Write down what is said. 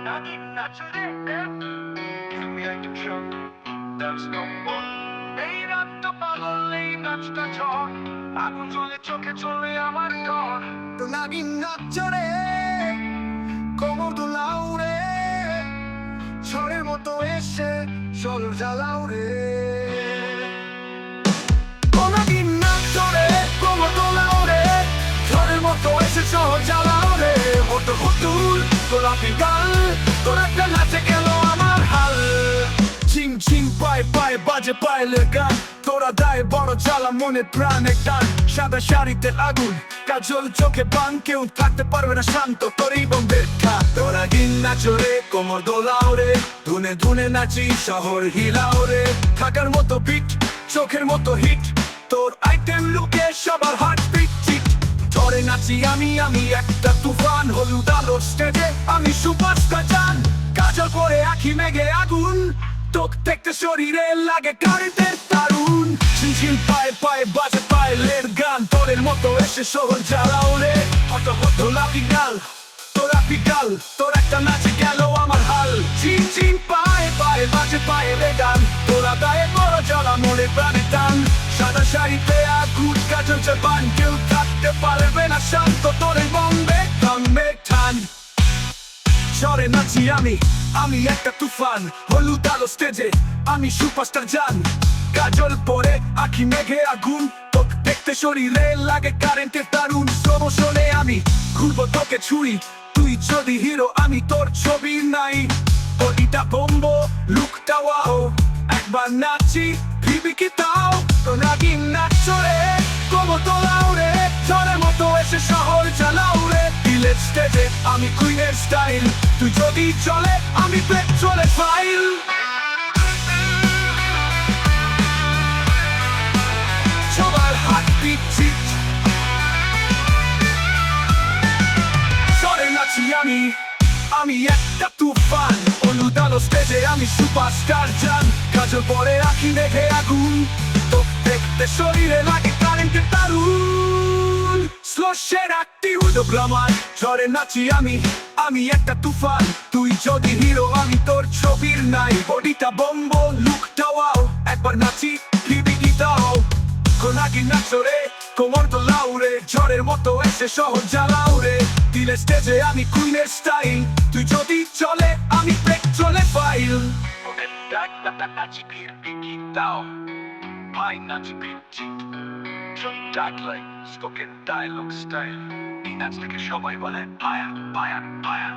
not even not today. Give me like a truck, there's no more. এই রাতটা পাগল এই নাচটা ঝড় আগুন জ্বলে চোখে চলে আমার ঘর নাগিন নাচ রে কোমর তো লাউরে ঝড়ের মতো এসে সল জ্বালাও রে নাগিন নাচ রে কোমর তো লাউরে ঝড়ের মতো এসে সহ জ্বালাও রে হতো তোর একটা নাচে আমার হাল চিং চিং বাজে তোরা দায় বড় মনে প্রাণে টান সাদা শাড়িতে আগুন কাজল চোখে বান কেউ থাকতে পারবে না শান্ত তোর এই বম্বের খা তোরা গিন নাচরে কোমর দোলাও রে ধুনে ধুনে নাচি শহর হিলাও রে থাকার মতো পিট চোখের মতো হিট তোর আইটেম লুকে সবার চিট নাচি আমি আমি একটা তুফান, হলুদ আলো স্টেজে আমি সুপারস্টার জান কাজল করে আখি মেঘে আগুন। তোক দেখতে শরীরে লাগে কারেন্টের তারুণ। ঝিমঝিম পায়ে পায়ে বাজে পায়ে লের গান, তোরের মতো এসে শহর জ্বালাও রে। হত হত লাভি গাল, তোরা পিগাল তোর একটা নাচে গেল আমার হাল। ঝিম পায়ে পায়ে বাজে পায়ে রে গান, তোরা গায়ে বড় জ্বালা, মনে প্রাণে টান। শাড়িতে আগুন কাজল জবান কেউ থাকতে পারবে না শান্ত তোরে বম্বে থামবে ঠান ঝড়ে নাচি আমি আমি একটা তুফান হলুদ আলো স্টেজে আমি সুপারস্টার জান কাজল পরে আখি মেঘে আগুন তোক দেখতে শরীরে লাগে কারেন্টের দারুণ প্রমোশনে আমি ঘুরবো তোকে ছুরি তুই যদি হিরো আমি তোর ছবি নাই বডিটা বোম্বো লুকটা ওয়াও একবার নাচি চালাও দিলের স্টেজে আমি কুইনের স্টাইল তুই যদি চলে, আমি পেট্রোলে ফাইল সবার হাত পিচ্ছি ঝড়ে নাচি আমি। আমি একটা তুফান। অনুদান স্টেজে আমি কাজল পরে রাখি দেখে আগুন। তো দেখতে শরীরে লাগে স্লো একটি উদো গ্রামার ঝড়ে নাচি আমি আমি একটা তুফান তুই যদি হিরো আমি তোর ছবির নাই বডিটা বম্বো লুকটা ওয়াও একবার নাচি ভিবি দাও কোনাকি নাচরে কোমর তো লাউরে ঝড়ের মতো এসে শহর জ্বালাও রে দিলে স্টেজে আমি কুইনের স্টাইল তুই যদি চলে আমি পেট্রোলে ফাইল নাচি ভিড় বিকি দাও ভাই নাচি ভিড় চিট ডাকলাই স্পোকেন ডায়লগ স্টাইল এই নাচ থেকে সবাই বলে পায়া পায়া পায়া